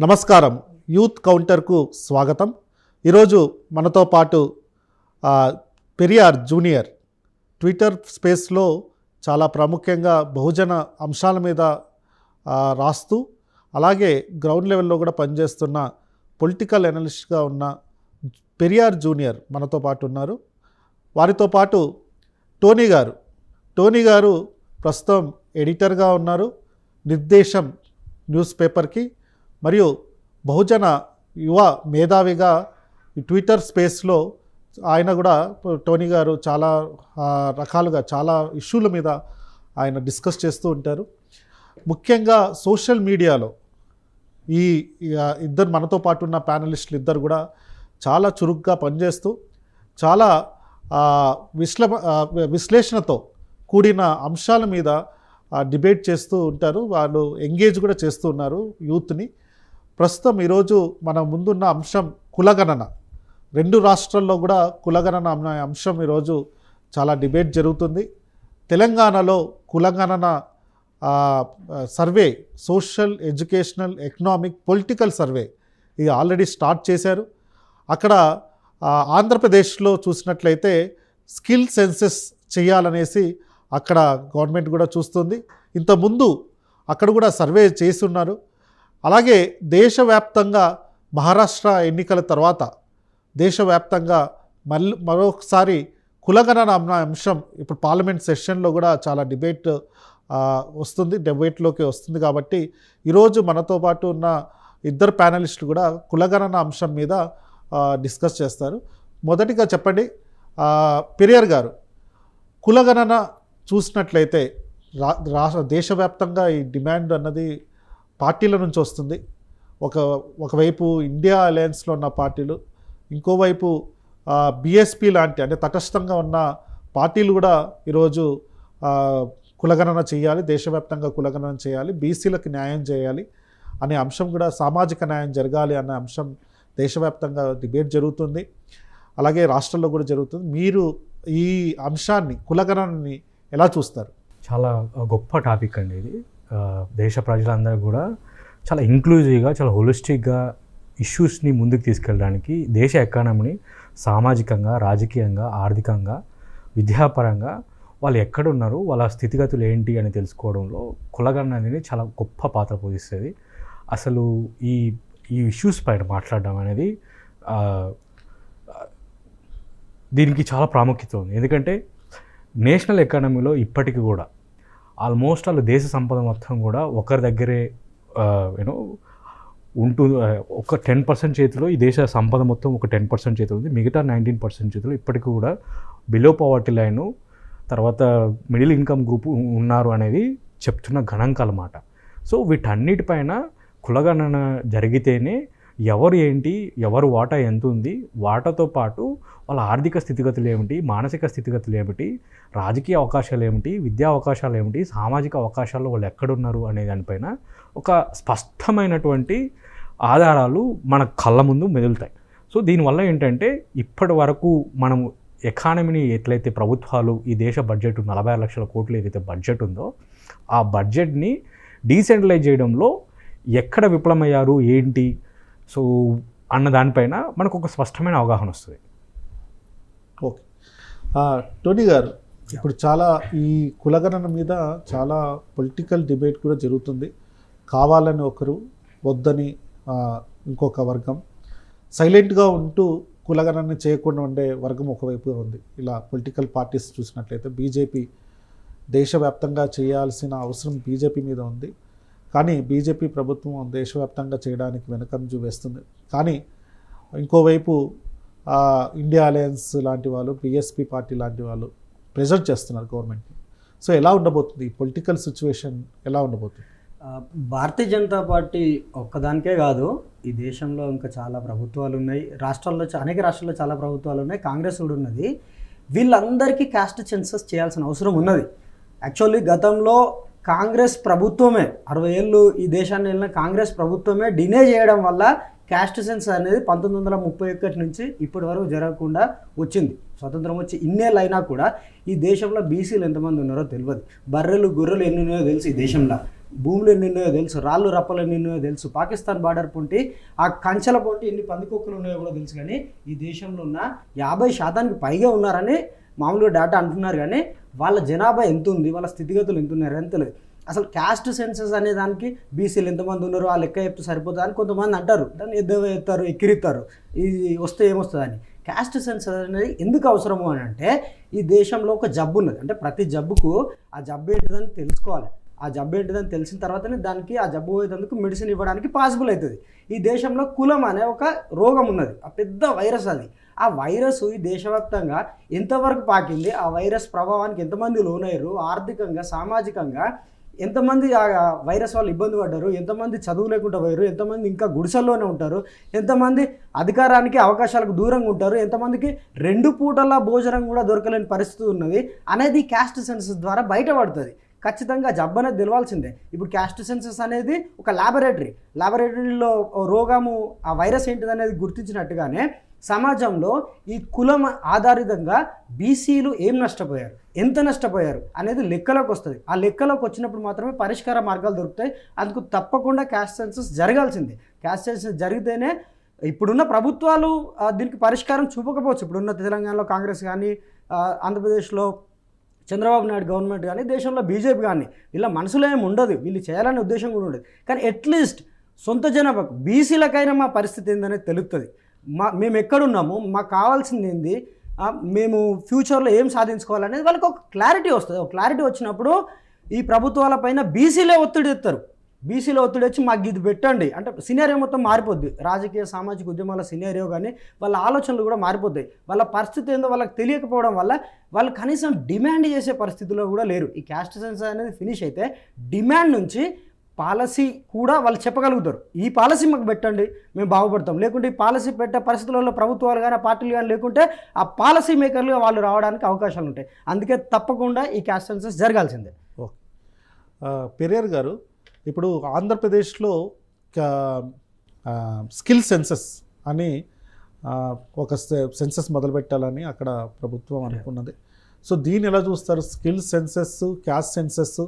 నమస్కారం. యూత్ కౌంటర్కు స్వాగతం. ఈరోజు మనతో పాటు పెరియార్ జూనియర్ ట్విట్టర్ స్పేస్లో చాలా ప్రాముఖ్యంగా బహుజన అంశాల మీద రాస్తూ అలాగే గ్రౌండ్ లెవెల్లో కూడా పనిచేస్తున్న పొలిటికల్ అనలిస్ట్గా ఉన్న పెరియార్ జూనియర్ మనతో పాటు ఉన్నారు. వారితో పాటు టోనీ గారు. టోనీ గారు ప్రస్తుతం ఎడిటర్గా ఉన్నారు. నిర్దేశం న్యూస్ పేపర్కి మరియు బహుజన యువ మేధావిగా ట్విట్టర్ స్పేస్లో ఆయన కూడా టోనీ గారు చాలా రకాలుగా చాలా ఇష్యూల మీద ఆయన డిస్కస్ చేస్తూ ఉంటారు. ముఖ్యంగా సోషల్ మీడియాలో ఈ ఇద్దరు మనతో పాటు ఉన్న ప్యానలిస్టులు ఇద్దరు కూడా చాలా చురుగ్గా పనిచేస్తూ చాలా విశ్ల విశ్లేషణతో కూడిన అంశాల మీద డిబేట్ చేస్తూ ఉంటారు. వాళ్ళు ఎంగేజ్ కూడా చేస్తూ ఉన్నారు యూత్ని. ప్రస్తుతం ఈరోజు మన ముందున్న అంశం కులగణన. రెండు రాష్ట్రాల్లో కూడా కులగణన అనే అంశం ఈరోజు చాలా డిబేట్ జరుగుతుంది. తెలంగాణలో కులగణన survey social educational economic political survey ఇది ఆల్రెడీ స్టార్ట్ చేశారు. అక్కడ ఆంధ్రప్రదేశ్లో చూసినట్లయితే స్కిల్ సెన్సెస్ చేయాలనేసి అక్కడ గవర్నమెంట్ కూడా చూస్తుంది. ఇంతకుముందు అక్కడ కూడా సర్వే చేసి ఉన్నారు. అలాగే దేశవ్యాప్తంగా మహారాష్ట్ర ఎన్నికల తర్వాత దేశవ్యాప్తంగా మళ్ళీ మరొకసారి కులగణన అన్న అంశం ఇప్పుడు పార్లమెంట్ సెషన్లో కూడా చాలా డిబేట్ వస్తుంది డిబేట్లోకి వస్తుంది కాబట్టి ఈరోజు మనతో పాటు ఉన్న ఇద్దరు ప్యానలిస్టులు కూడా కులగణన అంశం మీద డిస్కస్ చేస్తారు. మొదటిగా చెప్పండి పెరియర్ గారు. కులగణన చూసినట్లయితే రా రాష్ట్ర దేశవ్యాప్తంగా ఈ డిమాండ్ అన్నది పార్టీల నుంచి వస్తుంది. ఒక ఒకవైపు ఇండియా అలయన్స్లో ఉన్న పార్టీలు ఇంకోవైపు బిఎస్పి లాంటి అంటే తటస్థంగా ఉన్న పార్టీలు కూడా ఈరోజు కులగణన చేయాలి దేశవ్యాప్తంగా కులగణన చేయాలి బీసీలకు న్యాయం చేయాలి అనే అంశం కూడా సామాజిక న్యాయం జరగాలి అనే అంశం దేశవ్యాప్తంగా డిబేట్ జరుగుతుంది. అలాగే రాష్ట్రంలో కూడా జరుగుతుంది. మీరు ఈ అంశాన్ని కులగణనని ఎలా చూస్తారు? చాలా గొప్ప టాపిక్ అండి ఇది. దేశ ప్రజలందరూ కూడా చాలా ఇంక్లూజివ్గా చాలా హోలిస్టిక్గా ఇష్యూస్ని ముందుకు తీసుకెళ్ళడానికి దేశ ఎకానమీని సామాజికంగా రాజకీయంగా ఆర్థికంగా విద్యాపరంగా వాళ్ళు ఎక్కడున్నారు వాళ్ళ స్థితిగతులు ఏంటి అని తెలుసుకోవడంలో కులగణ అనేది చాలా గొప్ప పాత్ర పోషిస్తుంది. అసలు ఈ ఈ ఇష్యూస్ పైన మాట్లాడడం అనేది దీనికి చాలా ప్రాముఖ్యత ఉంది. ఎందుకంటే నేషనల్ ఎకానమీలో ఇప్పటికి కూడా ఆల్మోస్ట్ వాళ్ళ దేశ సంపద మొత్తం కూడా ఒకరి దగ్గరే యూనో ఉంటుంది. ఒక టెన్ పర్సెంట్ చేతిలో ఈ దేశ సంపద మొత్తం ఒక టెన్ పర్సెంట్ చేతిలో ఉంది. మిగతా నైన్టీన్ పర్సెంట్ చేతిలో ఇప్పటికి కూడా బిలో పవర్టీ లైను తర్వాత మిడిల్ ఇన్కమ్ గ్రూప్ ఉన్నారు అనేది చెప్తున్న గణాంకాలమాట. సో వీటన్నిటిపైన కులగణన జరిగితేనే ఎవరు ఏంటి ఎవరు వాటా ఎంత ఉంది వాటాతో పాటు వాళ్ళ ఆర్థిక స్థితిగతులు ఏమిటి మానసిక స్థితిగతులు ఏమిటి రాజకీయ అవకాశాలు ఏమిటి విద్యా అవకాశాలు ఏమిటి సామాజిక అవకాశాలు వాళ్ళు ఎక్కడున్నారు అనే దానిపైన ఒక స్పష్టమైనటువంటి ఆధారాలు మన కళ్ళ ముందు మెదులుతాయి. సో దీనివల్ల ఏంటంటే ఇప్పటి వరకు మనం ఎకానమీని ఎట్లయితే ప్రభుత్వాలు ఈ దేశ బడ్జెట్ నలభై ఆరు లక్షల కోట్లు ఏదైతే బడ్జెట్ ఉందో ఆ బడ్జెట్ని డీసెంట్రలైజ్ చేయడంలో ఎక్కడ విఫలమయ్యారు ఏంటి సో అన్న దానిపైన మనకు ఒక స్పష్టమైన అవగాహన వస్తుంది. ఓకే. టోనీ గారు ఇప్పుడు చాలా ఈ కులగణన మీద చాలా పొలిటికల్ డిబేట్ కూడా జరుగుతుంది. కావాలని ఒకరు వద్దని ఇంకొక వర్గం. సైలెంట్గా ఉంటూ కులగణన చేయకుండా ఉండే వర్గం ఒకవైపు ఉంది. ఇలా పొలిటికల్ పార్టీస్ చూసినట్లయితే బీజేపీ దేశవ్యాప్తంగా చేయాల్సిన అవసరం బీజేపీ మీద ఉంది. కానీ బీజేపీ ప్రభుత్వం దేశవ్యాప్తంగా చేయడానికి వెనకంజు వేస్తుంది. కానీ ఇంకోవైపు ఇండియా అలయన్స్ లాంటి వాళ్ళు పిఎస్పి పార్టీ లాంటి వాళ్ళు ప్రెజర్ చేస్తున్నారు గవర్నమెంట్ని సో ఎలా ఉండబోతుంది? ఈ పొలిటికల్ సిచ్యువేషన్ ఎలా ఉండబోతుంది? భారతీయ జనతా పార్టీ ఒక్కదానికే కాదు ఈ దేశంలో ఇంకా చాలా ప్రభుత్వాలు ఉన్నాయి. రాష్ట్రాల్లో అనేక రాష్ట్రాల్లో చాలా ప్రభుత్వాలు ఉన్నాయి. కాంగ్రెస్ కూడా ఉన్నది. వీళ్ళందరికీ క్యాస్ట్ సెన్సస్ చేయాల్సిన అవసరం ఉన్నది. యాక్చువల్లీ గతంలో కాంగ్రెస్ ప్రభుత్వమే అరవై ఏళ్ళు ఈ దేశాన్ని వెళ్ళిన కాంగ్రెస్ ప్రభుత్వమే డినే చేయడం వల్ల క్యాస్ట్ సెన్స్ అనేది పంతొమ్మిది వందల ముప్పై ఒకటి నుంచి ఇప్పటి వరకు జరగకుండా వచ్చింది. స్వతంత్రం వచ్చి ఇన్నేళ్ళు అయినా కూడా ఈ దేశంలో బీసీలు ఎంతమంది ఉన్నారో తెలియదు. బర్రెలు గొర్రెలు ఎన్ని ఉన్నాయో తెలుసు ఈ దేశంలో. భూములు ఎన్ని ఉన్నాయో తెలుసు. రాళ్ళు రప్పలు ఎన్ని ఉన్నాయో తెలుసు. పాకిస్తాన్ బార్డర్ పొంటి ఆ కంచెల పొంటి ఎన్ని పందికొక్కులు ఉన్నాయో కూడా తెలుసు కానీ ఈ దేశంలో ఉన్న యాభై శాతానికి పైగా ఉన్నారని మామూలుగా డేటా అంటున్నారు కానీ వాళ్ళ జనాభా ఎంత ఉంది వాళ్ళ స్థితిగతులు ఎంత ఉన్నాయి ఎంత లేదు అసలు క్యాస్ట్ సెన్సెస్ అనే దానికి బీసీలు ఎంతమంది ఉన్నారు ఆ లెక్క చెప్తే సరిపోతుంది అని కొంతమంది అంటారు. దాన్ని ఎద్దెత్తారు ఎక్కిరిస్తారు. ఇది వస్తే ఏమొస్తుంది అని క్యాస్ట్ సెన్సెస్ అనేది ఎందుకు అవసరము అని అంటే ఈ దేశంలో ఒక జబ్బు ఉన్నది. అంటే ప్రతి జబ్బుకు ఆ జబ్బు ఏంటిదని తెలుసుకోవాలి. ఆ జబ్బు ఏంటిదని తెలిసిన తర్వాతనే దానికి ఆ జబ్బు పోయేందుకు మెడిసిన్ ఇవ్వడానికి పాసిబుల్ అవుతుంది. ఈ దేశంలో కులం అనే ఒక రోగం ఉన్నది. ఆ పెద్ద వైరస్ అది. ఆ వైరస్ ఈ దేశవ్యాప్తంగా ఎంతవరకు పాకింది? ఆ వైరస్ ప్రభావానికి ఎంతమంది లోనయ్యారు? ఆర్థికంగా సామాజికంగా ఎంతమంది ఆ వైరస్ వాళ్ళు ఇబ్బంది పడ్డారు? ఎంతమంది చదువు లేకుండా పోయారు? ఎంతమంది ఇంకా గుడిసెల్లోనే ఉంటారు? ఎంతమంది అధికారానికి అవకాశాలకు దూరంగా ఉంటారు? ఎంతమందికి రెండు పూటల భోజనం కూడా దొరకలేని పరిస్థితి ఉన్నది అనేది క్యాస్ట్ సెన్సస్ ద్వారా బయటపడుతుంది. ఖచ్చితంగా జబ్బు అనేది తెలవాల్సిందే. ఇప్పుడు క్యాస్ట్ సెన్సస్ అనేది ఒక ల్యాబొరేటరీ ల్యాబొరేటరీలో రోగము ఆ వైరస్ ఏంటిది అనేది గుర్తించినట్టుగానే సమాజంలో ఈ కులం ఆధారితంగా బీసీలు ఏం నష్టపోయారు? ఎంత నష్టపోయారు? అనేది లెక్కలోకి వస్తుంది. ఆ లెక్కలోకి వచ్చినప్పుడు మాత్రమే పరిష్కార మార్గాలు దొరుకుతాయి. అందుకు తప్పకుండా క్యాస్ట్ సెన్సస్ జరగాల్సిందే. క్యాస్ట్ సెన్సస్ జరిగితేనే ఇప్పుడున్న ప్రభుత్వాలు దీనికి పరిష్కారం చూపకపోవచ్చు. ఇప్పుడున్న తెలంగాణలో కాంగ్రెస్ కానీ ఆంధ్రప్రదేశ్లో చంద్రబాబు నాయుడు గవర్నమెంట్ కానీ దేశంలో బీజేపీ కానీ వీళ్ళ మనసులో ఏమి ఉండదు. వీళ్ళు చేయాలనే ఉద్దేశం కూడా ఉండదు. కానీ అట్లీస్ట్ సొంత జనాభాకు బీసీలకైనా మా పరిస్థితి ఏందనేది తెలుస్తుంది మా మేము ఎక్కడున్నాము మాకు కావాల్సింది ఏంది మేము ఫ్యూచర్లో ఏం సాధించుకోవాలనేది వాళ్ళకి ఒక క్లారిటీ వస్తుంది. ఒక క్లారిటీ వచ్చినప్పుడు ఈ ప్రభుత్వాల పైన బీసీలే ఒత్తిడి ఎత్తారు బీసీలో ఒత్తిడి వచ్చి మాకు ఇది పెట్టండి. అంటే సినేరియో మొత్తం మారిపోద్ది. రాజకీయ సామాజిక ఉద్యమాల సినేరియో కానీ వాళ్ళ ఆలోచనలు కూడా మారిపోతాయి. వాళ్ళ పరిస్థితి ఏందో వాళ్ళకి తెలియకపోవడం వల్ల వాళ్ళు కనీసం డిమాండ్ చేసే పరిస్థితిలో కూడా లేరు. ఈ క్యాస్ట్ సెన్సర్ అనేది ఫినిష్ అయితే డిమాండ్ నుంచి పాలసీ కూడా వాళ్ళు చెప్పగలుగుతారు. ఈ పాలసీ మాకు పెట్టండి మేము బాగుపడతాం. లేకుంటే ఈ పాలసీ పెట్టే పరిస్థితులలో ప్రభుత్వాలు కానీ పార్టీలు కానీ లేకుంటే ఆ పాలసీ మేకర్లుగా వాళ్ళు రావడానికి అవకాశాలు ఉంటాయి. అందుకే తప్పకుండా ఈ క్యాస్ట్ సెన్సస్ జరగాల్సిందే. ఓకే. పెరియర్ గారు ఇప్పుడు ఆంధ్రప్రదేశ్లో స్కిల్ సెన్సస్ అని ఒక సె- సెన్సస్ మొదలుపెట్టాలని అక్కడ ప్రభుత్వం అనుకున్నది. సో దీన్ని ఎలా చూస్తారు? స్కిల్ సెన్సెస్ క్యాస్ట్ సెన్సెస్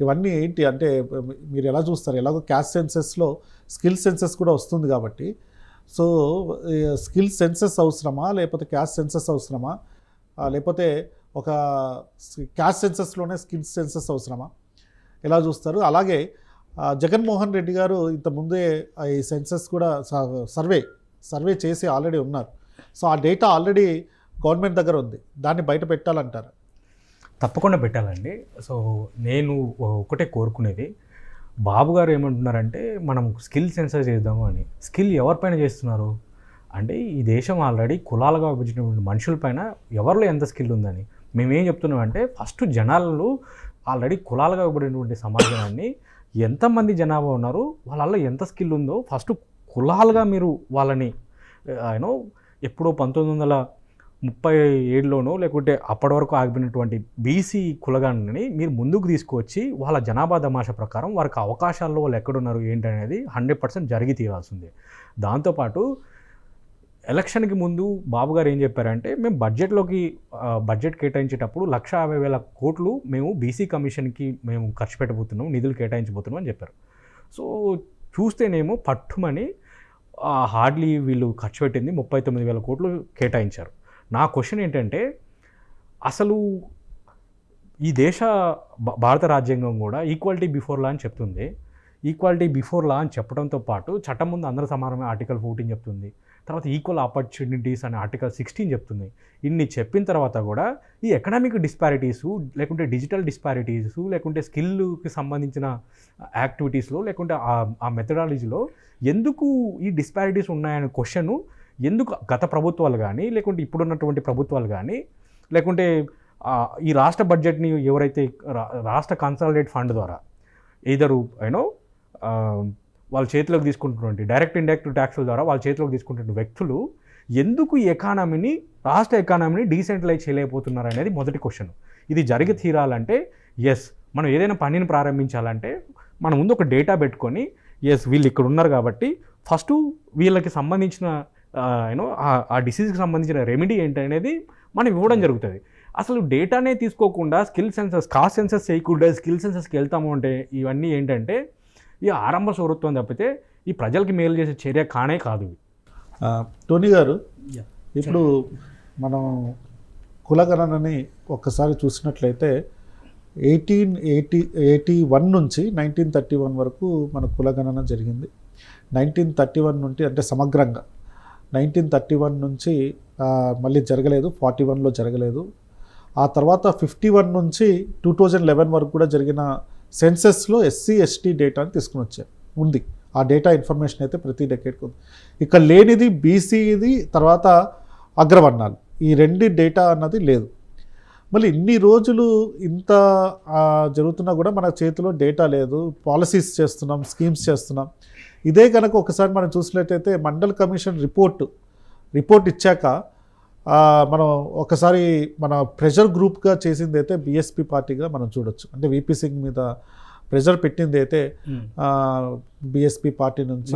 ఇవన్నీ ఏంటి అంటే మీరు ఎలా చూస్తారు? ఎలాగో క్యాస్ట్ సెన్సెస్లో స్కిల్ సెన్సెస్ కూడా వస్తుంది కాబట్టి. సో స్కిల్ సెన్సెస్ అవసరమా? లేకపోతే క్యాస్ట్ సెన్సెస్ అవసరమా? లేకపోతే ఒక క్యాస్ట్ సెన్సెస్లోనే స్కిల్ సెన్సెస్ అవసరమా? ఎలా చూస్తారు? అలాగే జగన్మోహన్ రెడ్డి గారు ఇంత ముందే ఈ సెన్సెస్ కూడా స- సర్వే సర్వే చేసి ఆల్రెడీ ఉన్నారు. సో ఆ డేటా ఆల్రెడీ గవర్నమెంట్ దగ్గర ఉంది. దాన్ని బయట పెట్టాలంటారు. తప్పకుండా పెట్టాలండి. సో నేను ఒకటే కోరుకునేది. బాబు గారు ఏమంటున్నారంటే మనం స్కిల్ సెన్సర్ చేద్దాము అని. స్కిల్ ఎవరిపైన చేస్తున్నారు? అంటే ఈ దేశం ఆల్రెడీ కులాలుగా విభజించినటువంటి మనుషులపైన ఎవరిలో ఎంత స్కిల్ ఉందని. మేమేం చెప్తున్నాం అంటే ఫస్ట్ జనాలు ఆల్రెడీ కులాలుగా ఇవ్వబడినటువంటి సమాజాన్ని ఎంతమంది జనాభా ఉన్నారు వాళ్ళల్లో ఎంత స్కిల్ ఉందో ఫస్ట్ కులాలుగా మీరు వాళ్ళని యూనో ఎప్పుడో పంతొమ్మిది వందల ముప్పై ఏడులోనో లేకుంటే అప్పటి వరకు ఆగిపోయినటువంటి బీసీ కులగాన్ని మీరు ముందుకు తీసుకొచ్చి వాళ్ళ జనాభా దమాష ప్రకారం వారికి అవకాశాల్లో వాళ్ళు ఎక్కడున్నారు ఏంటి అనేది హండ్రెడ్ పర్సెంట్ జరిగి తీరాల్సిందే. దాంతోపాటు ఎలక్షన్కి ముందు బాబు గారు ఏం చెప్పారంటే మేము బడ్జెట్లోకి బడ్జెట్ కేటాయించేటప్పుడు లక్ష యాభై వేల కోట్లు మేము బీసీ కమిషన్కి మేము ఖర్చు పెట్టబోతున్నాం నిధులు కేటాయించబోతున్నాం అని చెప్పారు. సో చూస్తేనేమో పట్టుమని హార్డ్లీ వీళ్ళు ఖర్చు పెట్టింది ముప్పై తొమ్మిది వేల కోట్లు కేటాయించారు. నా క్వశ్చన్ ఏంటంటే అసలు ఈ దేశ భారత రాజ్యాంగం కూడా ఈక్వాలిటీ బిఫోర్ లా అని చెప్తుంది. ఈక్వాలిటీ బిఫోర్ లా అని చెప్పడంతో పాటు చట్టం ముందు అందరూ సమానమే ఆర్టికల్ ఫోర్టీన్ చెప్తుంది. తర్వాత ఈక్వల్ ఆపర్చునిటీస్ అనే ఆర్టికల్ సిక్స్టీన్ చెప్తుంది. ఇన్ని చెప్పిన తర్వాత కూడా ఈ ఎకనామిక్ డిస్పారిటీస్ లేకుంటే డిజిటల్ డిస్పారిటీస్ లేకుంటే స్కిల్కి సంబంధించిన యాక్టివిటీస్లో లేకుంటే ఆ- మెథడాలజీలో ఎందుకు ఈ డిస్పారిటీస్ ఉన్నాయనే క్వశ్చను ఎందుకు గత ప్రభుత్వాలు కానీ లేకుంటే ఇప్పుడున్నటువంటి ప్రభుత్వాలు కానీ లేకుంటే ఈ రాష్ట్ర బడ్జెట్ని ఎవరైతే రా- రాష్ట్ర కన్సాలిడేట్ ఫండ్ ద్వారా ఇద్దరు యూనో వాళ్ళ చేతిలోకి తీసుకుంటున్నటువంటి డైరెక్ట్ ఇండైరెక్ట్ ట్యాక్సుల ద్వారా వాళ్ళ చేతిలోకి తీసుకుంటున్న వ్యక్తులు ఎందుకు ఈ ఎకానమీని రాష్ట్ర ఎకానమీని డీసెంట్రలైజ్ చేయలేకపోతున్నారు అనేది మొదటి క్వశ్చన్. ఇది జరిగి తీరాలంటే ఎస్ మనం ఏదైనా పనిని ప్రారంభించాలంటే మన ముందు ఒక డేటా పెట్టుకొని ఎస్ వీళ్ళు ఇక్కడ ఉన్నారు కాబట్టి ఫస్ట్ వీళ్ళకి సంబంధించిన యూనో ఆ డిసీజ్కి సంబంధించిన రెమెడీ ఏంటి అనేది మనం ఇవ్వడం జరుగుతుంది. అసలు డేటానే తీసుకోకుండా స్కిల్ సెన్సస్ కాస్ట్ సెన్సస్ చేయకుండా స్కిల్ సెన్సస్కి వెళ్తాము అంటే ఇవన్నీ ఏంటంటే ఈ ఆరంభ సౌరత్వం తప్పితే ఈ ప్రజలకి మేలు చేసే చర్య కానే కాదు టోనీ గారు ఇప్పుడు మనం కులగణనని ఒక్కసారి చూసినట్లయితే ఎయిటీన్ ఎయిటీ ఎయిటీ వన్ నుంచి నైన్టీన్ థర్టీ వన్ వరకు మన కులగణన జరిగింది. నైన్టీన్ థర్టీ వన్ నుండి అంటే సమగ్రంగా. నైన్టీన్ థర్టీ వన్ నుంచి మళ్ళీ జరగలేదు ఫార్టీ వన్లో జరగలేదు. ఆ తర్వాత ఫిఫ్టీ వన్ నుంచి టూ థౌజండ్ లెవెన్ వరకు కూడా జరిగిన సెన్సెస్లో ఎస్సీ ఎస్టీ డేటాని తీసుకుని వచ్చారు. ఉంది. ఆ డేటా ఇన్ఫర్మేషన్ అయితే ప్రతి డెకేట్కి ఉంది. ఇక్కడ లేనిది బీసీది తర్వాత అగ్రవర్ణాలు. ఈ రెండు డేటా అన్నది లేదు. మళ్ళీ ఇన్ని రోజులు ఇంత జరుగుతున్నా కూడా మన చేతిలో డేటా లేదు. పాలసీస్ చేస్తున్నాం స్కీమ్స్ చేస్తున్నాం. ఇదే కనుక ఒకసారి మనం చూసినట్టయితే మండల్ కమిషన్ రిపోర్ట్ రిపోర్ట్ ఇచ్చాక మనం ఒకసారి మన ప్రెషర్ గ్రూప్గా చేసింది అయితే బీఎస్పీ పార్టీగా మనం చూడొచ్చు. అంటే విపి సింగ్ మీద ప్రెషర్ పెట్టింది అయితే బీఎస్పీ పార్టీ నుంచి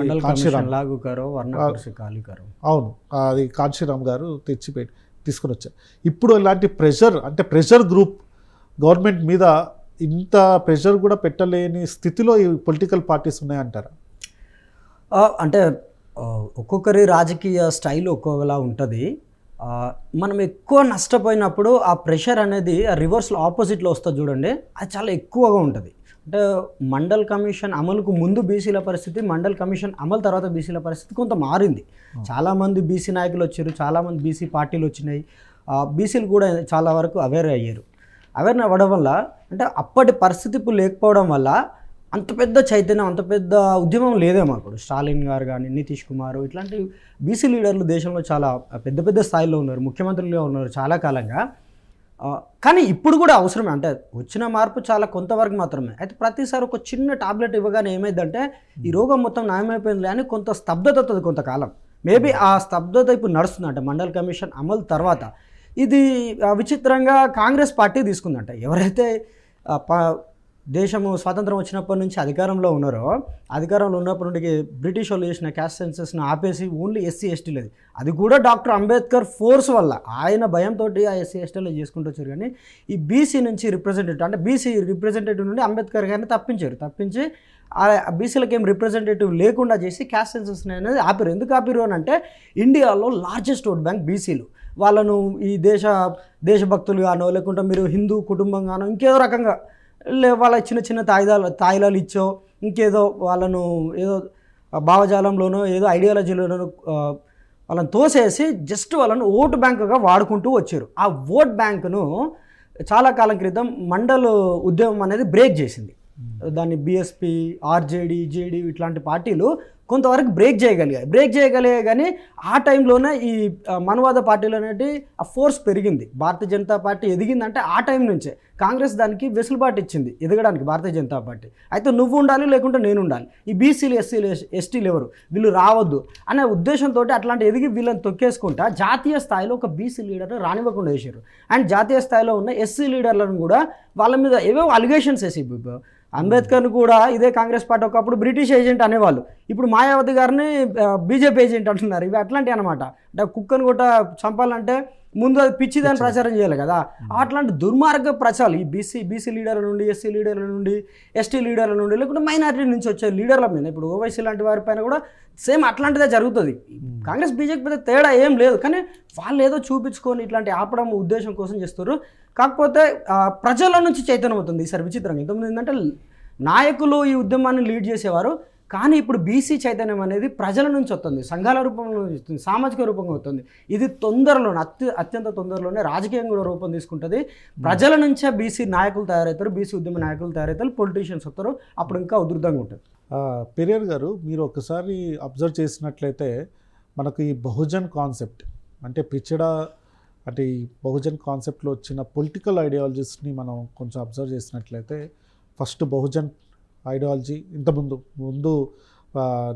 అవును. అది కాంశీరామ్ గారు తెచ్చి పెట్టి తీసుకుని వచ్చారు ఇప్పుడు ఇలాంటి ప్రెషర్ అంటే ప్రెషర్ గ్రూప్ గవర్నమెంట్ మీద ఇంత ప్రెషర్ కూడా పెట్టలేని స్థితిలో ఈ పొలిటికల్ పార్టీస్ ఉన్నాయంటారా? అంటే ఒక్కొక్కరి రాజకీయ స్టైల్ ఒక్కొక్కలా ఉంటుంది. మనం ఎక్కువ నష్టపోయినప్పుడు ఆ ప్రెషర్ అనేది ఆ రివర్స్లో ఆపోజిట్లో వస్తుంది చూడండి. అది చాలా ఎక్కువగా ఉంటుంది. అంటే మండల్ కమిషన్ అమలుకు ముందు బీసీల పరిస్థితి మండల్ కమిషన్ అమలు తర్వాత బీసీల పరిస్థితి కొంత మారింది. చాలామంది బీసీ నాయకులు వచ్చారు చాలామంది బీసీ పార్టీలు వచ్చినాయి. బీసీలు కూడా చాలా వరకు అవేర్ అయ్యారు. అవేర్ అవ్వడం వల్ల అంటే అప్పటి పరిస్థితి లేకపోవడం వల్ల అంత పెద్ద చైతన్యం అంత పెద్ద ఉద్యమం లేదేమో అప్పుడు స్టాలిన్ గారు కానీ నితీష్ కుమార్ ఇట్లాంటి బీసీ లీడర్లు దేశంలో చాలా పెద్ద పెద్ద స్థాయిలో ఉన్నారు ముఖ్యమంత్రులుగా ఉన్నారు చాలా కాలంగా. కానీ ఇప్పుడు కూడా అవసరమే. అంటే వచ్చిన మార్పు చాలా కొంతవరకు మాత్రమే. అయితే ప్రతిసారి ఒక చిన్న టాబ్లెట్ ఇవ్వగానే ఏమైందంటే ఈ రోగం మొత్తం నయమైపోయింది అని కొంత స్తబ్దత వస్తుంది కొంతకాలం. మేబీ ఆ స్తబ్దత ఇప్పుడు నడుస్తుంది. అంటే మండల్ కమిషన్ అమలు తర్వాత. ఇది విచిత్రంగా కాంగ్రెస్ పార్టీ తీసుకుందంట. ఎవరైతే ప- దేశము స్వాతంత్రం వచ్చినప్పటి నుంచి అధికారంలో ఉన్నారో అధికారంలో ఉన్నప్పటి నుండి బ్రిటిష్ వాళ్ళు చేసిన క్యాస్ట్ సెన్సెస్ను ఆపేసి ఓన్లీ ఎస్సీ ఎస్టీ లేదు అది. కూడా డాక్టర్ అంబేద్కర్ ఫోర్స్ వల్ల. ఆయన భయంతో ఆ ఎస్సీ ఎస్టీలో చేసుకుంటూ వచ్చారు. కానీ ఈ బీసీ నుంచి రిప్రజెంటేటివ్ అంటే బీసీ రిప్రజెంటేటివ్ నుండి అంబేద్కర్ గారిని తప్పించారు. తప్పించి ఆ బీసీలకు ఏం రిప్రజెంటేటివ్ లేకుండా చేసి క్యాస్ట్ సెన్సెస్ అనేది ఆపారు. ఎందుకు ఆపిరు అని అంటే ఇండియాలో లార్జెస్ట్ ఓట్ బ్యాంక్ బీసీలు వాళ్ళను ఈ దేశ దేశభక్తులు కానో లేకుంటే మీరు హిందూ కుటుంబం కానో ఇంకేదో రకంగా వాళ్ళ చిన్న చిన్న తాయిదాలు తాయిలాలు ఇచ్చో ఇంకేదో వాళ్ళను ఏదో భావజాలంలోనో ఏదో ఐడియాలజీలోనో వాళ్ళని తోసేసి జస్ట్ వాళ్ళని ఓటు బ్యాంకుగా వాడుకుంటూ వచ్చారు. ఆ ఓట్ బ్యాంకును చాలా కాలం క్రితం మండల్ ఉద్యమం అనేది బ్రేక్ చేసింది. దాన్ని బీఎస్పీ ఆర్జేడీ జేడీ ఇట్లాంటి పార్టీలు కొంతవరకు బ్రేక్ చేయగలిగాయి బ్రేక్ చేయగలిగా కానీ ఆ టైంలోనే ఈ మనవాద పార్టీలు అనేది ఆ ఫోర్స్ పెరిగింది. భారతీయ జనతా పార్టీ ఎదిగిందంటే ఆ టైం నుంచే. కాంగ్రెస్ దానికి వెసులుబాటు ఇచ్చింది ఎదగడానికి భారతీయ జనతా పార్టీ. అయితే నువ్వు ఉండాలి లేకుంటే నేను ఉండాలి. ఈ బీసీలు ఎస్సీలు ఎస్టీలు ఎవరు? వీళ్ళు రావద్దు అనే ఉద్దేశంతో అట్లాంటి ఎదిగి వీళ్ళని తొక్కేసుకుంటా జాతీయ స్థాయిలో ఒక బీసీ లీడర్ని రానివ్వకుండా వేసారు అండ్ జాతీయ స్థాయిలో ఉన్న ఎస్సీ లీడర్లను కూడా వాళ్ళ మీద ఏవేవో అలిగేషన్స్ వేసి అంబేద్కర్ని కూడా ఇదే కాంగ్రెస్ పార్టీ ఒకప్పుడు బ్రిటిష్ ఏజెంట్ అనేవాళ్ళు. ఇప్పుడు మాయావతి గారిని బీజేపీ ఏజెంట్ అంటున్నారు. ఇవి అట్లాంటివి అనమాట అంటే కుక్కను కూడా చంపాలంటే ముందు అది పిచ్చిదాన్ని ప్రచారం చేయాలి కదా. అట్లాంటి దుర్మార్గ ప్రచారాలు ఈ బీసీ బీసీ లీడర్ల నుండి ఎస్సీ లీడర్ల నుండి ఎస్టీ లీడర్ల నుండి లేకుంటే మైనారిటీ నుంచి వచ్చే లీడర్ల మీద. ఇప్పుడు ఓవైసీ లాంటి వారి పైన కూడా సేమ్ అట్లాంటిదే జరుగుతుంది. కాంగ్రెస్ బీజేపీ మీద తేడా ఏం లేదు. కానీ వాళ్ళు ఏదో చూపించుకొని ఇట్లాంటి ఆపడం ఉద్దేశం కోసం చేస్తారు కాకపోతే ప్రజల నుంచి చైతన్యం అవుతుంది ఈసారి విచిత్రంగా. ఇంతకుముందు ఏంటంటే నాయకులు ఈ ఉద్యమాన్ని లీడ్ చేసేవారు కానీ ఇప్పుడు బీసీ చైతన్యం అనేది ప్రజల నుంచి వస్తుంది సంఘాల రూపంలో నుంచి వస్తుంది సామాజిక రూపంగా వస్తుంది. ఇది తొందరలోనే అత్య అత్యంత తొందరలోనే రాజకీయం కూడా రూపం తీసుకుంటుంది. ప్రజల నుంచే బీసీ నాయకులు తయారవుతారు బీసీ ఉద్యమ నాయకులు తయారవుతారు పొలిటీషియన్స్ వస్తారు అప్పుడు ఇంకా ఉధృతంగా ఉంటుంది. పెరియర్ గారు మీరు ఒకసారి అబ్జర్వ్ చేసినట్లయితే మనకు ఈ బహుజన్ కాన్సెప్ట్ అంటే పిచ్చడ అంటే ఈ బహుజన్ కాన్సెప్ట్లో వచ్చిన పొలిటికల్ ఐడియాలజీస్ని మనం కొంచెం అబ్జర్వ్ చేసినట్లయితే ఫస్ట్ బహుజన్ ఐడియాలజీ ఇంతకుముందు ముందు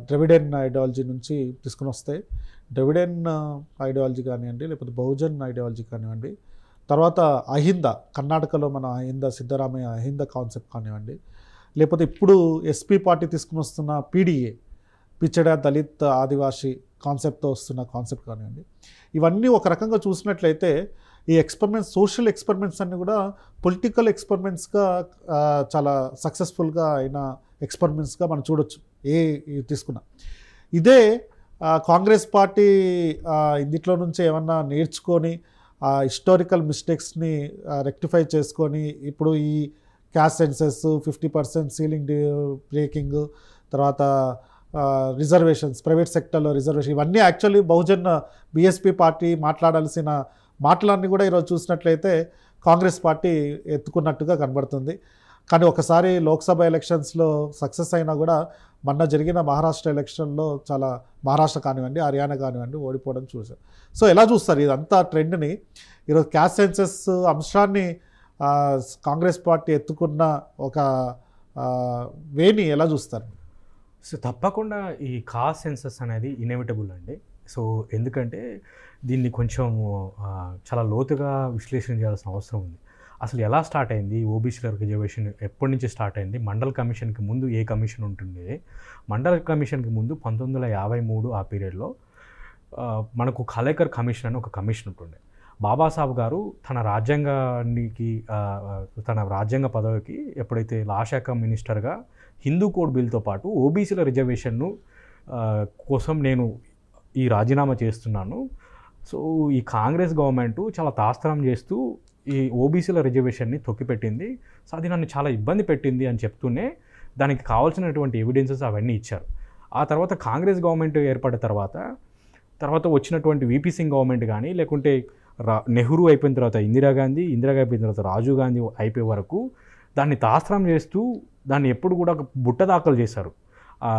ద్రవిడెన్ ఐడియాలజీ నుంచి తీసుకుని వస్తే ద్రవిడెన్ ఐడియాలజీ కానివ్వండి లేకపోతే బహుజన్ ఐడియాలజీ కానివ్వండి తర్వాత అహింద కర్ణాటకలో మన అహింద సిద్ధరామయ్య అహింద కాన్సెప్ట్ కానివ్వండి లేకపోతే ఇప్పుడు ఎస్పీ పార్టీ తీసుకుని వస్తున్న పీడిఏ పిచ్చడ దళిత్ ఆదివాసీ కాన్సెప్ట్తో వస్తున్న కాన్సెప్ట్ కానివ్వండి. ఇవన్నీ ఒక రకంగా చూసినట్లయితే ఈ ఎక్స్పెరిమెంట్స్ సోషల్ ఎక్స్పెరిమెంట్స్ అన్ని కూడా పొలిటికల్ ఎక్స్పెరిమెంట్స్గా చాలా సక్సెస్ఫుల్గా అయిన ఎక్స్పెరిమెంట్స్గా మనం చూడొచ్చు ఏ తీసుకున్నా. ఇదే కాంగ్రెస్ పార్టీ ఇందిట్లో నుంచి ఏమన్నా నేర్చుకొని ఆ హిస్టారికల్ మిస్టేక్స్ని రెక్టిఫై చేసుకొని ఇప్పుడు ఈ caste census fifty percent ceiling breaking తర్వాత రిజర్వేషన్స్ ప్రైవేట్ సెక్టర్లో రిజర్వేషన్ ఇవన్నీ యాక్చువల్లీ బహుజన్ బీఎస్పీ పార్టీ మాట్లాడాల్సిన మాటలన్నీ కూడా ఈరోజు చూసినట్లయితే కాంగ్రెస్ పార్టీ ఎత్తుకున్నట్టుగా కనబడుతుంది. కానీ ఒకసారి లోక్సభ ఎలక్షన్స్లో సక్సెస్ అయినా కూడా మొన్న జరిగిన మహారాష్ట్ర ఎలక్షన్లో చాలా మహారాష్ట్ర కానివ్వండి హర్యానా కానివ్వండి ఓడిపోవడం చూసాం సో ఎలా చూస్తారు ఇదంతా ట్రెండ్ని ఈరోజు క్యాస్ట్ సెన్సెస్ అంశాన్ని కాంగ్రెస్ పార్టీ ఎత్తుకున్న ఒక వేని ఎలా చూస్తారు? సో తప్పకుండా ఈ కాస్ట్ సెన్సస్ అనేది ఇన్ఎవిటబుల్ అండి. సో ఎందుకంటే దీన్ని కొంచెం చాలా లోతుగా విశ్లేషణ చేయాల్సిన అవసరం ఉంది. అసలు ఎలా స్టార్ట్ అయింది? ఓబీసీల రిజర్వేషన్ ఎప్పటి నుంచి స్టార్ట్ అయింది? మండల్ కమిషన్కి ముందు ఏ కమిషన్ ఉంటుంది మండల్ కమిషన్కి ముందు పంతొమ్మిది వందల యాభై మూడు ఆ పీరియడ్లో మనకు కలేకర్ కమిషన్ అని ఒక కమిషన్ ఉంటుండే. బాబాసాహెబ్ గారు తన రాజ్యాంగానికి తన రాజ్యాంగ పదవికి ఎప్పుడైతే లా శాఖ మినిస్టర్గా హిందూ కోడ్ బిల్తో పాటు ఓబీసీల రిజర్వేషన్ను కోసం నేను ఈ రాజీనామా చేస్తున్నాను. సో ఈ కాంగ్రెస్ గవర్నమెంట్ చాలా తాస్త్రం చేస్తూ ఈ ఓబీసీల రిజర్వేషన్ని తొక్కిపెట్టింది. సో అది నన్ను చాలా ఇబ్బంది పెట్టింది అని చెప్తూనే దానికి కావాల్సినటువంటి ఎవిడెన్సెస్ అవన్నీ ఇచ్చారు. ఆ తర్వాత కాంగ్రెస్ గవర్నమెంట్ ఏర్పడిన తర్వాత తర్వాత వచ్చినటువంటి వీపీ సింగ్ గవర్నమెంట్ కానీ లేకుంటే రా నెహ్రూ అయిపోయిన తర్వాత ఇందిరాగాంధీ ఇందిరాగాంధీ అయిపోయిన తర్వాత రాజీవ్ గాంధీ అయిపోయే వరకు దాన్ని తాస్త్రం చేస్తూ దాన్ని ఎప్పుడు కూడా ఒక బుట్ట దాఖలు చేశారు ఆ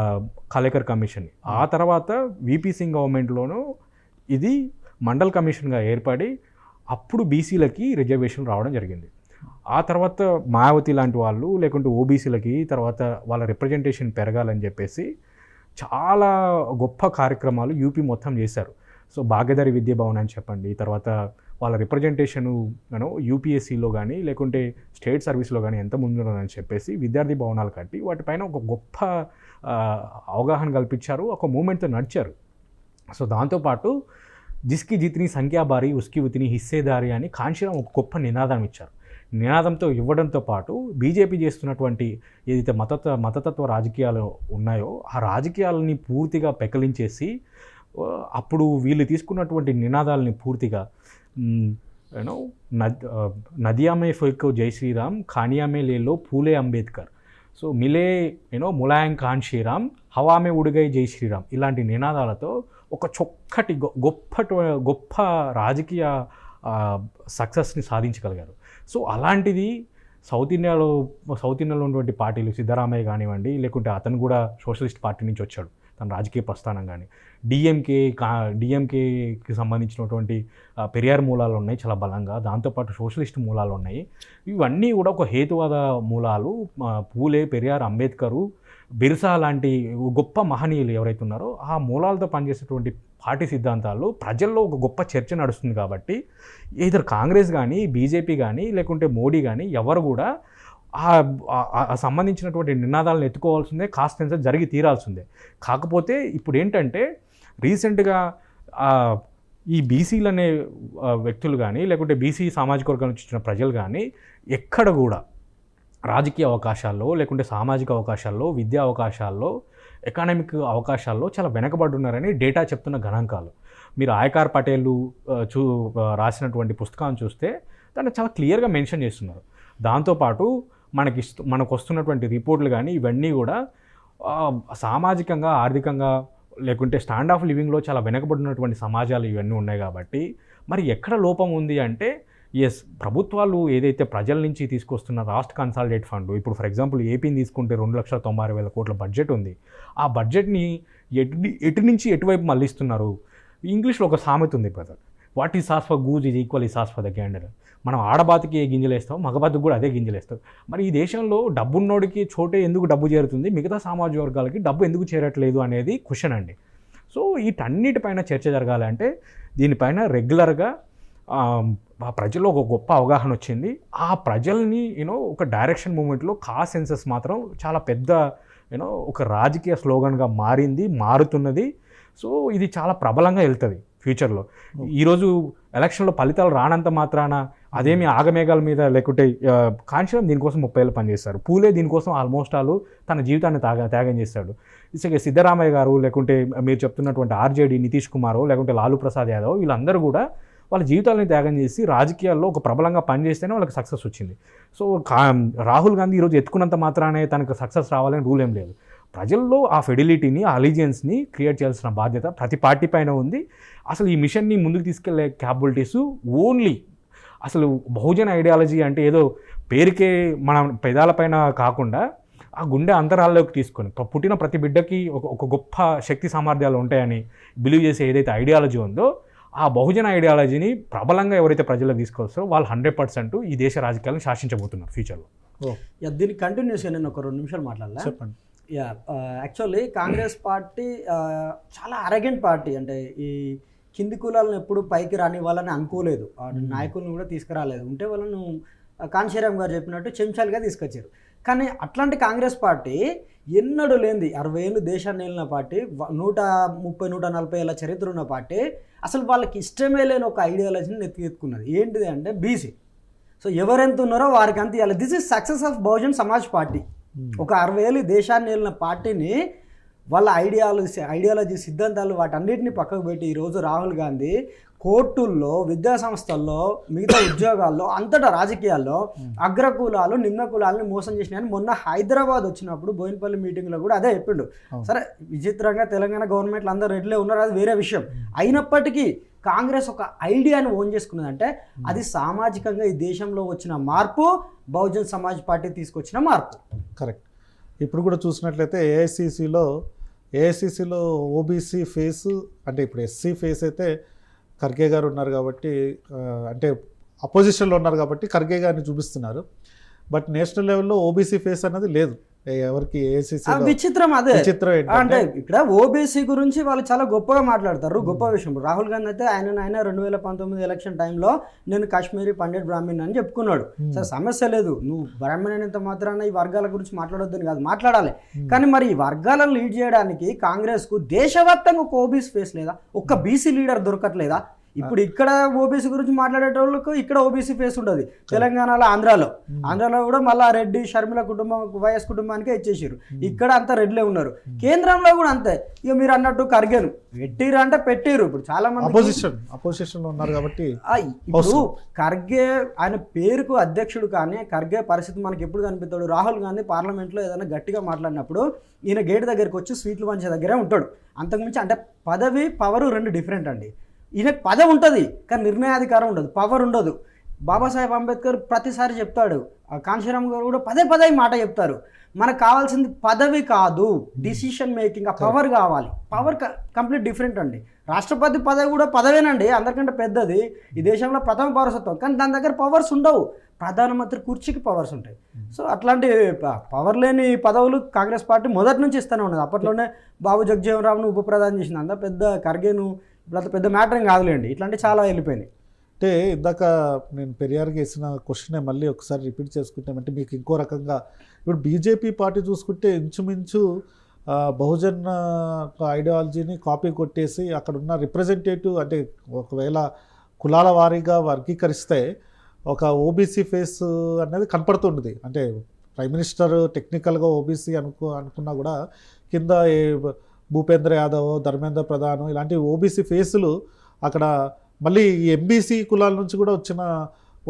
కలేకర్ కమిషన్ని. ఆ తర్వాత వీపీ సింగ్ గవర్నమెంట్లోనూ ఇది మండల్ కమిషన్గా ఏర్పడి అప్పుడు బీసీలకి రిజర్వేషన్ రావడం జరిగింది. ఆ తర్వాత మాయావతి లాంటి వాళ్ళు లేకుంటే ఓబీసీలకి తర్వాత వాళ్ళ రిప్రజెంటేషన్ పెరగాలని చెప్పేసి చాలా గొప్ప కార్యక్రమాలు యూపీ మొత్తం చేశారు. సో భాగ్యదారి విద్యాభవన్ అని చెప్పండి తర్వాత వాళ్ళ రిప్రజెంటేషను యూనో యూపీఎస్సీలో కానీ లేకుంటే స్టేట్ సర్వీస్లో కానీ ఎంత ముందున్నదని చెప్పేసి విద్యార్థి భవనాలు కట్టి వాటిపైన ఒక గొప్ప అవగాహన కల్పించారు ఒక మూమెంట్తో నడిచారు. సో దాంతోపాటు జిస్కి జితిని సంఖ్యాబారి ఉస్కి ఉతిని హిస్సేదారి అని కాంశీరామ్ ఒక గొప్ప నినాదం ఇచ్చారు. నినాదంతో ఇవ్వడంతో పాటు బీజేపీ చేస్తున్నటువంటి ఏదైతే మతత్వ మతతత్వ రాజకీయాలు ఉన్నాయో ఆ రాజకీయాలని పూర్తిగా పెకలించేసి అప్పుడు వీళ్ళు తీసుకున్నటువంటి నినాదాలని పూర్తిగా యూనో నద్ నదియామే ఫోకో జై శ్రీరామ్ ఖానియామే లేలో పూలే అంబేద్కర్ సో మిలే యూనో ములాయం ఖాన్ శ్రీరామ్ హవామే ఉడుగై జై శ్రీరామ్ ఇలాంటి నినాదాలతో ఒక చొక్కటి గొ- గొప్ప గొప్ప రాజకీయ సక్సెస్ని సాధించగలిగారు సో అలాంటిది సౌత్ ఇండియాలో సౌత్ ఇండియాలో ఉన్నటువంటి పార్టీలు సిద్ధరామయ్య కానివ్వండి లేకుంటే అతను కూడా సోషలిస్ట్ పార్టీ నుంచి వచ్చాడు. తన రాజకీయ ప్రస్థానం కానీ. డిఎంకే కా డిఎంకేకి సంబంధించినటువంటి పెరియార్ మూలాలు ఉన్నాయి చాలా బలంగా. దాంతోపాటు సోషలిస్ట్ మూలాలు ఉన్నాయి. ఇవన్నీ కూడా ఒక హేతువాద మూలాలు. పూలే పెరియార్ అంబేద్కరు బిర్సా లాంటి గొప్ప మహనీయులు ఎవరైతే ఉన్నారో ఆ మూలాలతో పనిచేసేటువంటి పార్టీ సిద్ధాంతాల్లో ప్రజల్లో ఒక గొప్ప చర్చ నడుస్తుంది కాబట్టి ఇద్దరు కాంగ్రెస్ కానీ బీజేపీ కానీ లేకుంటే మోడీ కానీ ఎవరు కూడా ఆ సంబంధించినటువంటి నినాదాలను ఎత్తుకోవాల్సిందే కాస్త జరిగి తీరాల్సిందే. కాకపోతే ఇప్పుడు ఏంటంటే రీసెంట్గా ఈ బీసీలు అనే వ్యక్తులు కానీ లేకుంటే బీసీ సామాజిక వర్గం నుంచి వచ్చిన ప్రజలు కానీ ఎక్కడ కూడా రాజకీయ అవకాశాల్లో లేకుంటే సామాజిక అవకాశాల్లో విద్యా అవకాశాల్లో ఎకానమిక్ అవకాశాల్లో చాలా వెనకబడున్నారని డేటా చెప్తున్న గణాంకాలు. మీరు ఆయకార్ పటేలు చూ రాసినటువంటి పుస్తకాన్ని చూస్తే దాన్ని చాలా క్లియర్గా మెన్షన్ చేస్తున్నారు. దాంతోపాటు మనకి మనకు వస్తున్నటువంటి రిపోర్ట్లు కానీ ఇవన్నీ కూడా సామాజికంగా ఆర్థికంగా లేకుంటే స్టాండ్ ఆఫ్ లివింగ్లో చాలా వెనకబడినటువంటి సమాజాలు ఇవన్నీ ఉన్నాయి కాబట్టి మరి ఎక్కడ లోపం ఉంది అంటే ఎస్ ప్రభుత్వాలు ఏదైతే ప్రజల నుంచి తీసుకొస్తున్న రాష్ట్ర కన్సాలిడేట్ ఫండ్ ఇప్పుడు ఫర్ ఎగ్జాంపుల్ ఏపీని తీసుకుంటే రెండు లక్షల తొంభై ఆరు వేల కోట్ల బడ్జెట్ ఉంది. ఆ బడ్జెట్ని ఎటు ఎటు నుంచి ఎటువైపు మళ్ళిస్తున్నారు? ఇంగ్లీష్లో ఒక సామెత ఉంది బ్రదర్. వాట్ ఈ sauce for goose is equal ఈ సాస్ ఫర్ ద గ్యాండర్ మనం ఆడబాతికి ఏ గింజలు వేస్తాం మగబాతికి కూడా అదే గింజలు వేస్తాం. మరి ఈ దేశంలో డబ్బున్నోడికి చోటే ఎందుకు డబ్బు చేరుతుంది? మిగతా సామాజిక వర్గాలకి డబ్బు ఎందుకు చేరట్లేదు అనేది క్వశ్చన్ అండి. సో వీటన్నిటిపైన చర్చ జరగాలంటే దీనిపైన రెగ్యులర్గా ఆ ప్రజల్లో ఒక గొప్ప అవగాహన వచ్చింది. ఆ ప్రజల్ని యూనో ఒక డైరెక్షన్ మూమెంట్లో కా సెన్సెస్ మాత్రం చాలా పెద్ద యూనో ఒక రాజకీయ స్లోగన్గా మారింది మారుతున్నది. సో ఇది చాలా ప్రబలంగా వెళ్తుంది. ఫ్యూచర్లో. ఈరోజు ఎలక్షన్లో ఫలితాలు రానంత మాత్రాన అదేమి ఆగమేఘాల మీద లేకుంటే కాంక్షణం దీనికోసం ముప్పై ఏళ్ళు పనిచేస్తారు. పూలే దీనికోసం ఆల్మోస్ట్ ఆల్ తన జీవితాన్ని తాగా త్యాగం చేస్తాడు. సిద్ధరామయ్య గారు లేకుంటే మీరు చెప్తున్నటువంటి ఆర్జేడీ నితీష్ కుమార్ లేకుంటే లాలూ ప్రసాద్ యాదవ్ వీళ్ళందరూ కూడా వాళ్ళ జీవితాలని త్యాగం చేసి రాజకీయాల్లో ఒక ప్రబలంగా పనిచేస్తేనే వాళ్ళకి సక్సెస్ వచ్చింది. సో కా రాహుల్ గాంధీ ఈరోజు ఎత్తుకున్నంత మాత్రానే తనకు సక్సెస్ రావాలని రూల్ ఏం లేదు. ప్రజల్లో ఆ ఫెడిలిటీని ఆ అలిజియన్స్ని క్రియేట్ చేయాల్సిన బాధ్యత ప్రతి పార్టీ పైన ఉంది. అసలు ఈ మిషన్ని ముందుకు తీసుకెళ్ళే క్యాపబిలిటీస్ ఓన్లీ అసలు బహుజన ఐడియాలజీ అంటే ఏదో పేరుకే మన పెదాలపైన కాకుండా ఆ గుండె అంతరాల్లోకి తీసుకొని పుట్టిన ప్రతి బిడ్డకి ఒక ఒక గొప్ప శక్తి సామర్థ్యాలు ఉంటాయని బిలీవ్ చేసే ఏదైతే ఐడియాలజీ ఉందో ఆ బహుజన ఐడియాలజీని ప్రబలంగా ఎవరైతే ప్రజలకు తీసుకొస్తారో వాళ్ళు హండ్రెడ్ పర్సెంట్ ఈ దేశ రాజకీయాలను శాసించబోతున్నారు ఫ్యూచర్లో ఓ. యా, దీనికి కంటిన్యూస్గా నేను ఒక రెండు నిమిషాలు మాట్లాడాలా? చెప్పండి. యా యాక్చువల్లీ కాంగ్రెస్ పార్టీ చాలా అరగెంట్ పార్టీ. అంటే ఈ కింది కులాలను ఎప్పుడు పైకి రాని వాళ్ళని అనుకోలేదు నాయకులను కూడా తీసుకురాలేదు. ఉంటే వాళ్ళను కాంశీరామ్ గారు చెప్పినట్టు చెంచాలుగా తీసుకొచ్చారు. కానీ అట్లాంటి కాంగ్రెస్ పార్టీ ఎన్నడూ లేనిది అరవై ఏళ్ళు దేశాన్ని వెళ్ళిన పార్టీ నూట ముప్పై నూట నలభై ఏళ్ళ చరిత్ర ఉన్న పార్టీ అసలు వాళ్ళకి ఇష్టమే లేని ఒక ఐడియాలజీని ఎత్తుకెత్తుకున్నది ఏంటిది అంటే బీసీ. సో ఎవరెంత ఉన్నారో వారికి అంత ఇవ్వాలి this is success of Bahujan Samaj party ఒక అరవై ఏళ్ళు దేశాన్ని వెళ్ళిన పార్టీని వాళ్ళ ఐడియాలజీ ఐడియాలజీ సిద్ధాంతాలు వాటన్నిటిని పక్కకు పెట్టి ఈరోజు రాహుల్ గాంధీ కోర్టుల్లో విద్యా సంస్థల్లో మిగతా ఉద్యోగాల్లో అంతటా రాజకీయాల్లో అగ్రకులాలు నిమ్న కులాలను మోసం చేసినాయని మొన్న హైదరాబాద్ వచ్చినప్పుడు బోయినపల్లి మీటింగ్లో కూడా అదే చెప్పిండు. సరే విచిత్రంగా తెలంగాణ గవర్నమెంట్లు అందరూ రెడ్లే ఉన్నారు అది వేరే విషయం. అయినప్పటికీ కాంగ్రెస్ ఒక ఐడియాను ఓన్ చేసుకున్నదంటే అది సామాజికంగా ఈ దేశంలో వచ్చిన మార్పు బహుజన్ సమాజ్ పార్టీ తీసుకొచ్చిన మార్పు. కరెక్ట్. ఇప్పుడు కూడా చూసినట్లయితే ఏఐసిసిలో ఏఐసిసిలో ఓబీసీ ఫేస్ అంటే ఇప్పుడు ఎస్సీ ఫేస్ అయితే ఖర్గే గారు ఉన్నారు కాబట్టి అంటే అపోజిషన్లో ఉన్నారు కాబట్టి ఖర్గే గారిని చూపిస్తున్నారు. బట్ నేషనల్ లెవెల్లో ఓబీసీ ఫేస్ అనేది లేదు. ఎవరికి విచిత్రం అదే. విచిత్రం అంటే ఇక్కడ ఓబీసీ గురించి వాళ్ళు చాలా గొప్పగా మాట్లాడతారు. గొప్ప విషయం. రాహుల్ గాంధీ అయితే ఆయన ఆయన రెండు వేల పంతొమ్మిది ఎలక్షన్ టైంలో నేను కాశ్మీరీ పండిట్ బ్రాహ్మణ్ అని చెప్పుకున్నాడు. సరే సమస్య లేదు. నువ్వు బ్రాహ్మణ్ అయినంత మాత్రాన ఈ వర్గాల గురించి మాట్లాడొద్దని కాదు మాట్లాడాలి. కానీ మరి ఈ వర్గాలను లీడ్ చేయడానికి కాంగ్రెస్కు దేశవ్యాప్తంగా ఒక ఓబీసీ ఫేస్ లేదా? ఒక్క బీసీ లీడర్ దొరకట్లేదా? ఇప్పుడు ఇక్కడ ఓబీసీ గురించి మాట్లాడేటోళ్ళకు ఇక్కడ ఓబీసీ ఫేస్ ఉండదు. తెలంగాణలో ఆంధ్రాలో. ఆంధ్రాలో కూడా మళ్ళీ రెడ్డి షర్మిల కుటుంబం వైఎస్ కుటుంబానికే ఇచ్చేసారు ఇక్కడ అంతా రెడ్లే ఉన్నారు. కేంద్రంలో కూడా అంతే. ఇక మీరు అన్నట్టు కరిగాను పెట్టిరు అంటే పెట్టిరు ఇప్పుడు చాలా మంది అపోజిషన్ అపోజిషన్లో ఉన్నారు కాబట్టి ఇప్పుడు ఖర్గే ఆయన పేరుకు అధ్యక్షుడు కానీ ఖర్గే పరిస్థితి మనకి ఎప్పుడు కనిపిస్తాడు? రాహుల్ గాంధీ పార్లమెంట్లో ఏదైనా గట్టిగా మాట్లాడినప్పుడు ఈయన గేట్ దగ్గరికి వచ్చి స్వీట్లు పంచే దగ్గరే ఉంటాడు. అంతకుమించి అంటే పదవి పవర్ రెండు డిఫరెంట్ అండి. ఈయనకు పదవి ఉంటుంది కానీ నిర్ణయాధికారం ఉండదు పవర్ ఉండదు. బాబాసాహెబ్ అంబేద్కర్ ప్రతిసారి చెప్తాడు ఆ కాంశీరామ్ గారు కూడా పదే పదే ఈ మాట చెప్తారు మనకు కావాల్సింది పదవి కాదు డిసిషన్ మేకింగ్ ఆ పవర్ కావాలి. పవర్ కంప్లీట్ డిఫరెంట్ అండి. రాష్ట్రపతి పదవి కూడా పదవేనండి అందరికంటే పెద్దది. ఈ దేశంలో ప్రథమ పౌరసత్వం కానీ దాని దగ్గర పవర్స్ ఉండవు. ప్రధానమంత్రి కుర్చీకి పవర్స్ ఉంటాయి. సో అట్లాంటి పవర్ లేని పదవులు కాంగ్రెస్ పార్టీ మొదటి నుంచి ఇస్తూనే ఉన్నది. అప్పట్లోనే బాబు జగజీవన్ రావును ఉప ప్రధాని చేసింది. అంత పెద్ద ఖర్గేను ఇప్పుడు అంత పెద్ద మ్యాటర్ ఏం కాదులేండి. ఇట్లాంటి చాలా వెళ్ళిపోయినాయి. అంటే ఇందాక నేను పెరియార్కి వేసిన క్వశ్చనే మళ్ళీ ఒకసారి రిపీట్ చేసుకుంటామంటే మీకు ఇంకో రకంగా ఇప్పుడు బీజేపీ పార్టీ చూసుకుంటే ఇంచుమించు బహుజన్ ఐడియాలజీని కాపీ కొట్టేసి అక్కడ ఉన్న రిప్రజెంటేటివ్ అంటే ఒకవేళ కులాల వారీగా వర్గీకరిస్తే ఒక ఓబీసీ ఫేస్ అనేది కనపడుతుంది అంటే ప్రైమ్ మినిస్టర్ టెక్నికల్గా ఓబీసీ అనుకో అనుకున్నా కూడా కింద భూపేంద్ర యాదవ్ ధర్మేంద్ర ప్రధాన్ ఇలాంటి ఓబీసీ ఫేసులు అక్కడ మళ్ళీ ఎంబీసీ కులాల నుంచి కూడా వచ్చిన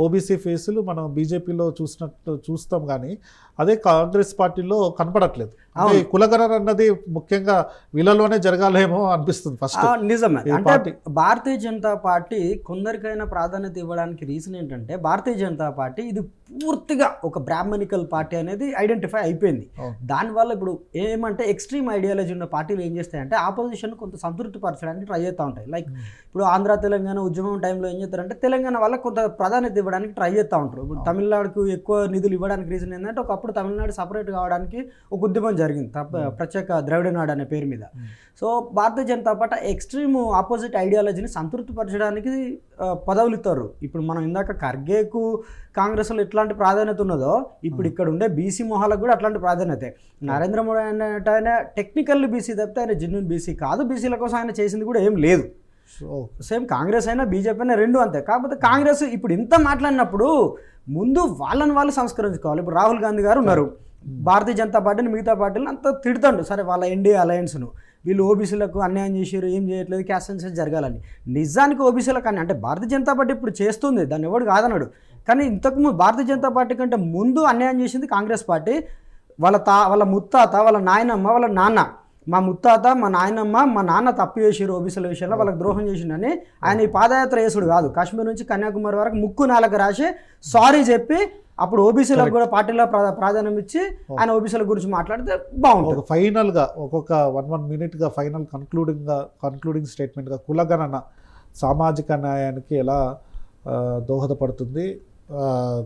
ఓబీసీ ఫేసులు మనం బీజేపీలో చూసినట్టు చూస్తాం కానీ అదే కాంగ్రెస్ పార్టీలో కనపడట్లేదు. అంటే. కులగణన అన్నది ముఖ్యంగా వీళ్ళలోనే జరగాలేమో అనిపిస్తుంది ఫస్ట్ నిజమే. అంటే భారతీయ జనతా పార్టీ కొందరికైనా ప్రాధాన్యత ఇవ్వడానికి రీజన్ ఏంటంటే భారతీయ జనతా పార్టీ ఇది పూర్తిగా ఒక బ్రాహ్మణికల్ పార్టీ అనేది ఐడెంటిఫై అయిపోయింది. దానివల్ల ఇప్పుడు ఏమంటే ఎక్స్ట్రీమ్ ఐడియాలజీ ఉన్న పార్టీలు ఏం చేస్తాయంటే ఆపోజిషన్ కొంత సంతృప్తి పరచడానికి ట్రై చేస్తూ ఉంటాయి. లైక్ ఇప్పుడు ఆంధ్ర తెలంగాణ ఉద్యమం టైంలో ఏం చేస్తారంటే తెలంగాణ వల్ల కొంత ప్రాధాన్యత ఇవ్వడానికి ట్రై చేస్తూ ఉంటారు. ఇప్పుడు తమిళనాడుకు ఎక్కువ నిధులు ఇవ్వడానికి రీజన్ ఏంటంటే ఒకప్పుడు తమిళనాడు సపరేట్ కావడానికి ఒక ఉద్యమం జరిగింది తప్ప ప్రత్యేక ద్రవిడ నాడు అనే పేరు మీద. So Bharatiya Janata Party extreme opposite ఐడియాలజీని సంతృప్తిపరచడానికి పదవులు ఇస్తారు ఇప్పుడు మనం ఇందాక ఖర్గేకు కాంగ్రెస్లో ఎట్లాంటి ప్రాధాన్యత ఉన్నదో ఇప్పుడు ఇక్కడ ఉండే బీసీ మొహాలకు కూడా అట్లాంటి ప్రాధాన్యత. నరేంద్ర మోడీ అంటే ఆయన టెక్నికల్ బీసీ తప్పితే ఆయన జెన్యున్ బీసీ కాదు. బీసీల కోసం ఆయన చేసింది కూడా ఏం లేదు. సో సేమ్ కాంగ్రెస్ అయినా బీజేపీ అయినా రెండు అంతే. కాకపోతే కాంగ్రెస్ ఇప్పుడు ఇంత మాట్లాడినప్పుడు ముందు వాళ్ళని వాళ్ళు సంస్కరించుకోవాలి. ఇప్పుడు రాహుల్ గాంధీ గారు ఉన్నారు. భారతీయ జనతా పార్టీని మిగతా పార్టీలు అంత తిడుతాడు. సరే వాళ్ళ ఎన్డీఏ అలయన్స్ను. వీళ్ళు ఓబీసీలకు అన్యాయం చేసారు ఏం చేయట్లేదు క్యాస్ట్ సెన్సెస్ జరగాలని. నిజానికి ఓబీసీలకు అని అంటే భారతీయ జనతా పార్టీ ఇప్పుడు చేస్తుంది. దాన్ని ఎవడు కాదన్నాడు. కానీ ఇంతకుముందు భారతీయ జనతా పార్టీ కంటే ముందు అన్యాయం చేసింది కాంగ్రెస్ పార్టీ. వాళ్ళ తా వాళ్ళ ముత్తాత వాళ్ళ నాయనమ్మ వాళ్ళ నాన్న. మా ముత్తాత మా నాయనమ్మ మా నాన్న తప్పు చేసిరు ఓబీసీల విషయంలో వాళ్ళకి ద్రోహం చేసిండని ఆయన ఈ పాదయాత్ర చేసుడు కాదు. కాశ్మీర్ నుంచి కన్యాకుమారి వరకు ముక్కు నాలుగు రాసి సారీ చెప్పి అప్పుడు ఓబీసీలకు కూడా పార్టీలో ప్రా- ప్రాధాన్యం ఇచ్చి ఆయన ఓబీసీల గురించి మాట్లాడితే బాగుంటుంది. ఫైనల్గా ఒక్కొక్క వన్ వన్ మినిట్గా ఫైనల్ కన్క్లూడింగ్గా కన్క్లూడింగ్ స్టేట్మెంట్గా కులగణన సామాజిక న్యాయానికి ఎలా దోహదపడుతుంది?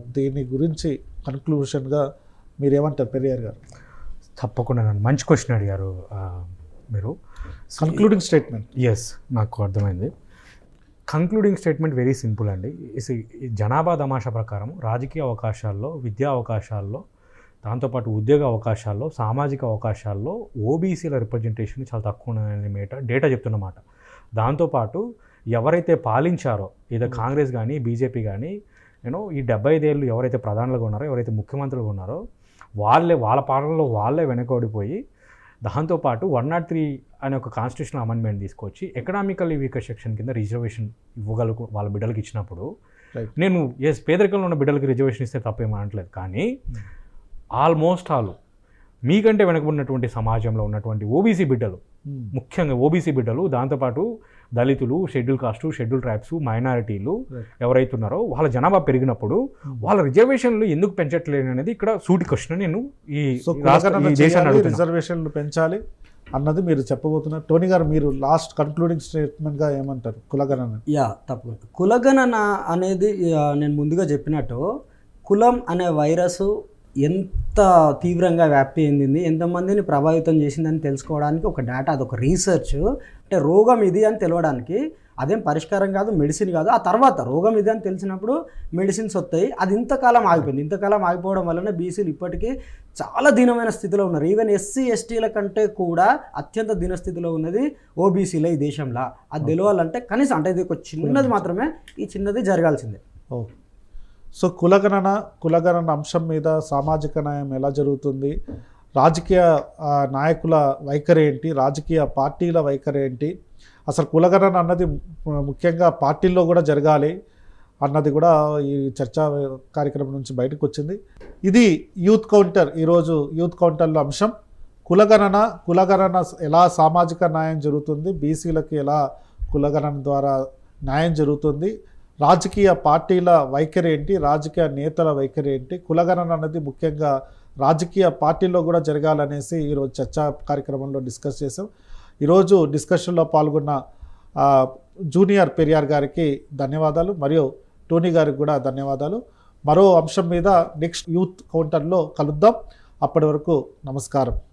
దీని గురించి కన్క్లూషన్గా మీరేమంటారు పెరియార్ గారు? తప్పకుండా నన్ను మంచి క్వశ్చన్ అడిగారు మీరు. కన్క్లూడింగ్ స్టేట్మెంట్ ఎస్ నాకు అర్థమైంది. కంక్లూడింగ్ స్టేట్మెంట్ వెరీ సింపుల్ అండి. జనాభా తమాషా ప్రకారం రాజకీయ అవకాశాల్లో విద్యా అవకాశాల్లో దాంతోపాటు ఉద్యోగ అవకాశాల్లో సామాజిక అవకాశాల్లో ఓబీసీల రిప్రజెంటేషన్ చాలా తక్కువ మేట డేటా చెప్తున్నమాట దాంతోపాటు ఎవరైతే పాలించారో ఏదో కాంగ్రెస్ కానీ బీజేపీ కానీ యూనో ఈ డెబ్బై ఐదేళ్ళు ఎవరైతే ప్రధానులుగా ఉన్నారో ఎవరైతే ముఖ్యమంత్రులుగా ఉన్నారో వాళ్ళే వాళ్ళ పాలనలో వాళ్ళే వెనకబడిపోయి దాంతోపాటు వన్ నాట్ త్రీ అనే ఒక కాన్స్టిట్యూషన్ అమెండ్మెంట్ తీసుకొచ్చి ఎకనామికల్లీ వీకర్ సెక్షన్ కింద రిజర్వేషన్ ఇవ్వగలకు వాళ్ళ బిడ్డలకి ఇచ్చినప్పుడు. నేను ఎస్ పేదరికంలో ఉన్న బిడ్డలకి రిజర్వేషన్ ఇస్తే తప్పేం అనట్లేదు కానీ ఆల్మోస్ట్ ఆల్ మీకంటే వెనకబడినటువంటి సమాజంలో ఉన్నటువంటి ఓబీసీ బిడ్డలు ముఖ్యంగా ఓబీసీ బిడ్డలు దాంతోపాటు దళితులు షెడ్యూల్ కాస్టు షెడ్యూల్ ట్రైబ్స్ మైనారిటీలు. ఎవరైతే ఉన్నారో వాళ్ళ జనాభా పెరిగినప్పుడు వాళ్ళ రిజర్వేషన్లు ఎందుకు పెంచట్లేదు అనేది ఇక్కడ సూటి క్వశ్చన్ నేను ఈ. రిజర్వేషన్లు పెంచాలి అన్నది మీరు చెప్పబోతున్నారు టోనీ గారు మీరు లాస్ట్ కన్క్లూడింగ్ స్టేట్మెంట్గా ఏమంటారు కులగణన యా తప్పకుండా కులగణన అనేది నేను ముందుగా చెప్పినట్టు కులం అనే వైరస్ ఎంత తీవ్రంగా వ్యాప్తి చెందింది ఎంతమందిని ప్రభావితం చేసిందని తెలుసుకోవడానికి ఒక డేటా అదొక రీసెర్చ్ అంటే రోగం ఇది అని తెలవడానికి అదేం పరిష్కారం కాదు మెడిసిన్ కాదు. ఆ తర్వాత రోగం ఇది అని తెలిసినప్పుడు మెడిసిన్స్ వస్తాయి అది ఇంతకాలం ఆగిపోయింది. ఇంతకాలం ఆగిపోవడం వలన బీసీలు ఇప్పటికీ చాలా దీనమైన స్థితిలో ఉన్నారు. ఈవెన్ ఎస్సీ ఎస్టీల కంటే కూడా అత్యంత దీనస్థితిలో ఉన్నది ఓబీసీలో ఈ దేశంలో. అది తెలియాలంటే కనీసం అంటే ఇది ఒక చిన్నది మాత్రమే ఈ చిన్నది జరగాల్సిందే. ఓ సో కులగణన కులగణన అంశం మీద సామాజిక న్యాయం ఎలా జరుగుతుంది? రాజకీయ నాయకుల వైఖరి ఏంటి? రాజకీయ పార్టీల వైఖరి ఏంటి? అసలు కులగణన అన్నది ముఖ్యంగా పార్టీల్లో కూడా జరగాలి అన్నది కూడా ఈ చర్చా కార్యక్రమం నుంచి బయటకు వచ్చింది ఇది యూత్ కౌంటర్ ఈరోజు యూత్ కౌంటర్లో అంశం. కులగణన కులగణన ఎలా సామాజిక న్యాయం జరుగుతుంది? బీసీలకు ఎలా కులగణన ద్వారా న్యాయం జరుగుతుంది? రాజకీయ పార్టీల వైఖరి ఏంటి? రాజకీయ నేతల వైఖరి ఏంటి? కులగణన అన్నది ముఖ్యంగా రాజకీయ పార్టీల్లో కూడా జరగాలనేసి ఈరోజు చర్చా కార్యక్రమంలో డిస్కస్ చేసాం ఈరోజు డిస్కషన్లో పాల్గొన్న జూనియర్ పెరియార్ గారికి ధన్యవాదాలు మరియు టోనీ గారికి కూడా ధన్యవాదాలు. మరో అంశం మీద నెక్స్ట్ యూత్ కౌంటర్లో కలుద్దాం. అప్పటి వరకు నమస్కారం.